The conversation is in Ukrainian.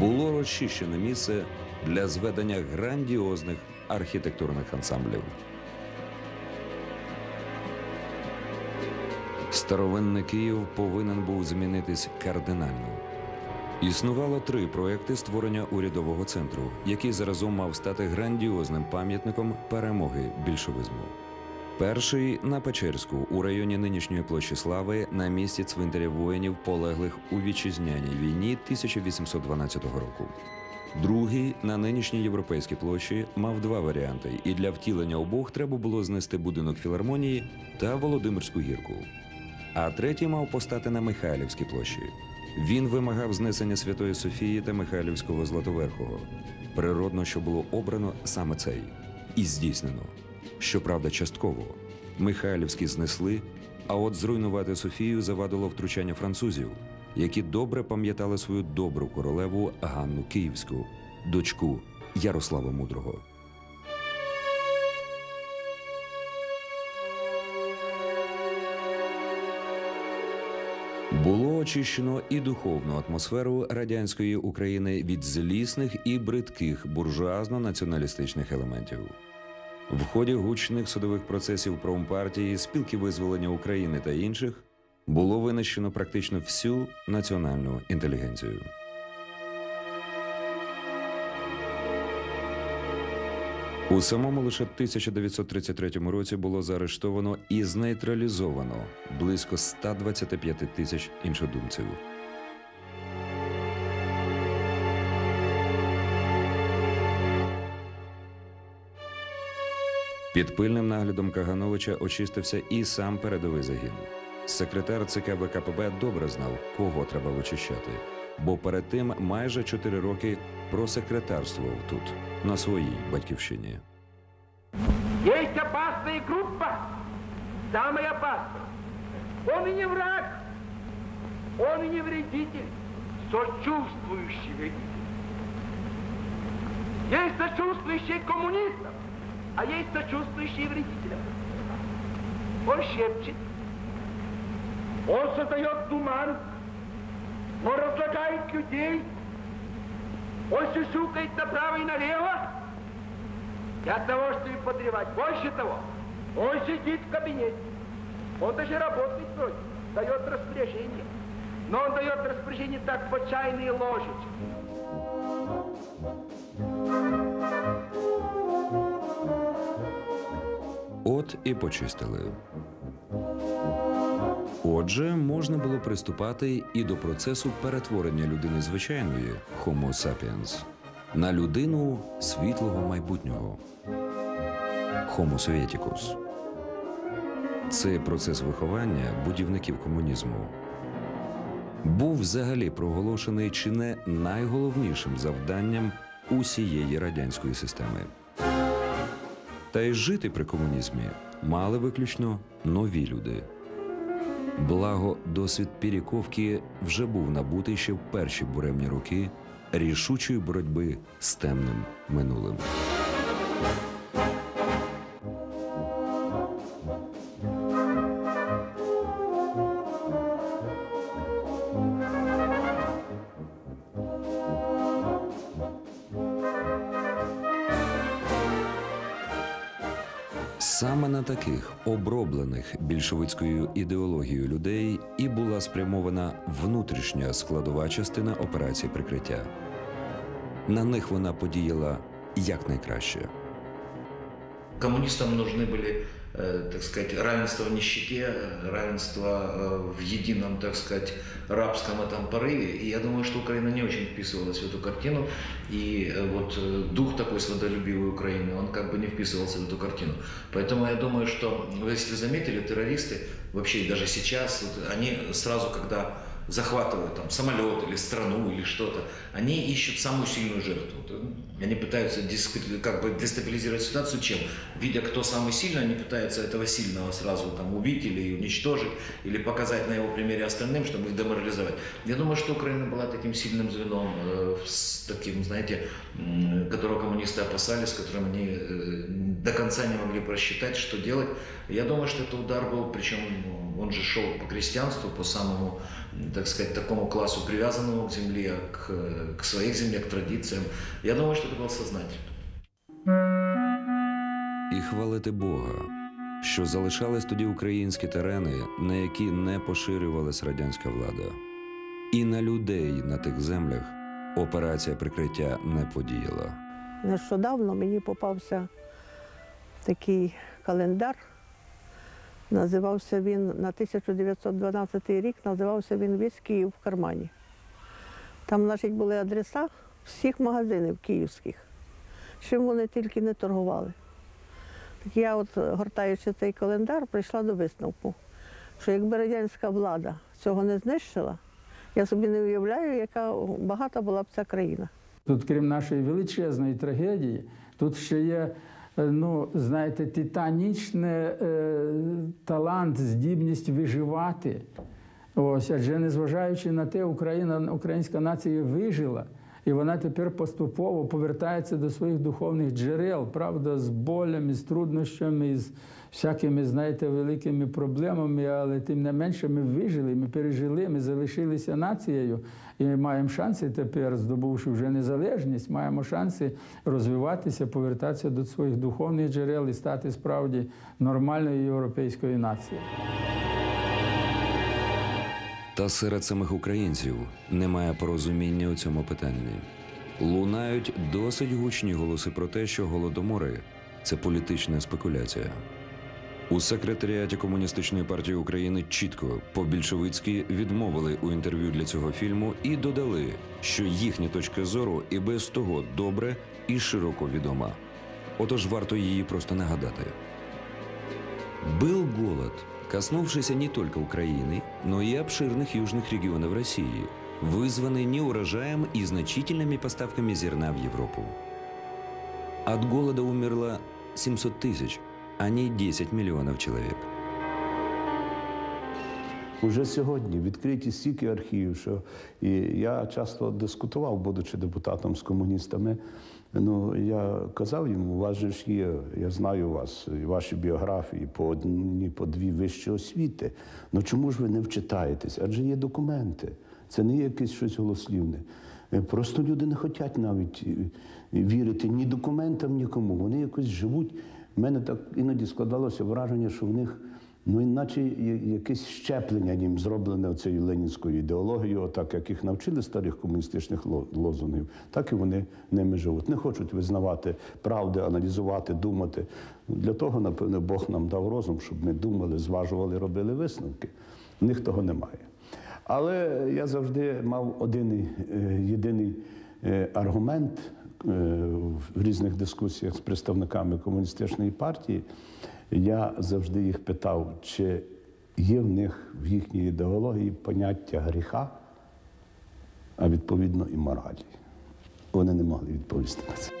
було розчищене місце для зведення грандіозних архітектурних ансамблів. Старовинний Київ повинен був змінитись кардинально. Існувало три проекти створення урядового центру, який заразом мав стати грандіозним пам'ятником перемоги більшовизму. Перший на Печерську у районі нинішньої площі Слави на місці цвинтаря воїнів, полеглих у вітчизняній війні 1812 року. Другий на нинішній європейській площі мав два варіанти, і для втілення обох треба було знести будинок філармонії та Володимирську гірку. А третій мав постати на Михайлівській площі. Він вимагав знесення Святої Софії та Михайлівського Златоверхого. Природно, що було обрано саме цей і здійснено. Щоправда, частково. Михайлівський знесли, а от зруйнувати Софію завадило втручання французів, які добре пам'ятали свою добру королеву Ганну Київську, дочку Ярослава Мудрого. Було очищено і духовну атмосферу радянської України від злісних і бридких буржуазно-націоналістичних елементів. В ході гучних судових процесів промпартії, спілки визволення України та інших було винищено практично всю національну інтелігенцію. У самому лише 1933 році було заарештовано і знейтралізовано близько 125 тисяч іншодумців. Під пильним наглядом Кагановича очистився і сам передовий загін. Секретар ЦК ВКПБ добре знав, кого треба вичищати, бо перед тим майже чотири роки просекретарствував тут, на своїй батьківщині. Есть опасная группа, самая опасная. Он и не враг, он и не вредитель, сочувствующий вредитель. Есть сочувствующие коммунистам, а есть сочувствующие вредителям. Он шепчет, он создает туман, он разлагает людей, он сюсюкает направо и налево, для того, чтобы подревать. Больше того, он сидит в кабинете. Он даже работать вроде, дает распоряжение. Но он дает распоряжение так по чайной ложечке. От і почистили. Отже, можна було приступати і до процесу перетворення людини звичайної Homo sapiens на людину світлого майбутнього Homo Sovieticus. Цей процес виховання будівників комунізму був взагалі проголошений чи не найголовнішим завданням усієї радянської системи. Та й жити при комунізмі мали виключно нові люди. Благо, досвід Піріковки вже був набутий ще в перші буремні роки рішучої боротьби з темним минулим. Саме на таких оброблених більшовицькою ідеологією людей і була спрямована внутрішня складова частина операції прикриття. На них вона подіяла якнайкраще. Коммунистам нужны были, э, Так сказать, равенство в нищете, равенство э, в едином, так сказать, рабском этом порыве. И я думаю, что Украина не очень вписывалась в эту картину. И э, вот э, дух такой свободолюбивой Украины, он как бы не вписывался в эту картину. Поэтому я думаю, что, если заметили, террористы, вообще даже сейчас, вот, они сразу, когда захватывают там самолет или страну или что-то, они ищут самую сильную жертву. Они пытаются как бы дестабилизировать ситуацию чем? Видя, кто самый сильный, они пытаются этого сильного сразу там убить или уничтожить, или показать на его примере остальным, чтобы их деморализовать. Я думаю, что Украина была таким сильным звеном, э, с таким, знаете, которого коммунисты опасались, которым они э, до конца не могли просчитать, что делать. Я думаю, что это удар был, причем он же шел по крестьянству, по самому, м, так сказать, такому классу привязанному к земле, к, э, к своей земле, к традициям. Я думаю, что это было сознательно. І хвалити Бога, що залишались тоді українські терени, на які не поширювалась радянська влада. І на людей на тих землях операція прикриття не подіяла. Нещодавно мені попався такий календар. Називався він на 1912 рік, називався він Весь Київ в кармані. Там, значить, були адреса всіх магазинів київських, чим вони тільки не торгували. Так я, от, гортаючи цей календар, прийшла до висновку, що якби радянська влада цього не знищила, я собі не уявляю, яка багата була б ця країна. Тут, крім нашої величезної трагедії, тут ще є, ну, знаєте, титанічний е, талант, здібність виживати. Ось, адже незважаючи на те, Україна, українська нація вижила, і вона тепер поступово повертається до своїх духовних джерел, правда, з болями, з труднощами, з всякими, знаєте, великими проблемами, але тим не менше ми вижили, ми пережили, ми залишилися нацією і маємо шанси тепер, здобувши вже незалежність, маємо шанси розвиватися, повертатися до своїх духовних джерел і стати справді нормальною європейською нацією. Та серед самих українців немає порозуміння у цьому питанні. Лунають досить гучні голоси про те, що голодомори це політична спекуляція. У секретаріаті Комуністичної партії України чітко по-більшовицьки відмовили у інтерв'ю для цього фільму і додали, що їхня точка зору і без того добре і широко відома. Отож варто її просто нагадати. Был голод, коснувшийся не только Украины, но и обширных южных регионов России, вызванный неурожаем и значительными поставками зерна в Европу. От голода умерло 700 тысяч, а не 10 миллионов человек. Уже сьогодні відкриті стільки архівів, що і я часто дискутував, будучи депутатом з комуністами. Ну я казав йому, у вас же ж є, я знаю вас, ваші біографії по одній, по дві вищі освіти. Ну чому ж ви не вчитаєтесь? Адже є документи. Це не є якесь щось голослівне. Е, Просто люди не хочуть навіть е, вірити ні документам, нікому. Вони якось живуть. У мене так іноді складалося враження, що в них Ну, іначе якесь щеплення їм зроблене цією ленінською ідеологією, отак як їх навчили старих комуністичних лозунгів, так і вони ними живуть. Не хочуть визнавати правди, аналізувати, думати. Ну, Для того, напевно, Бог нам дав розум, щоб ми думали, зважували, робили висновки. В них того немає. Але я завжди мав один е, єдиний е, аргумент в різних дискусіях з представниками комуністичної партії. Я завжди їх питав, чи є в них в їхній ідеології поняття гріха, а відповідно і моралі. Вони не могли відповісти на це.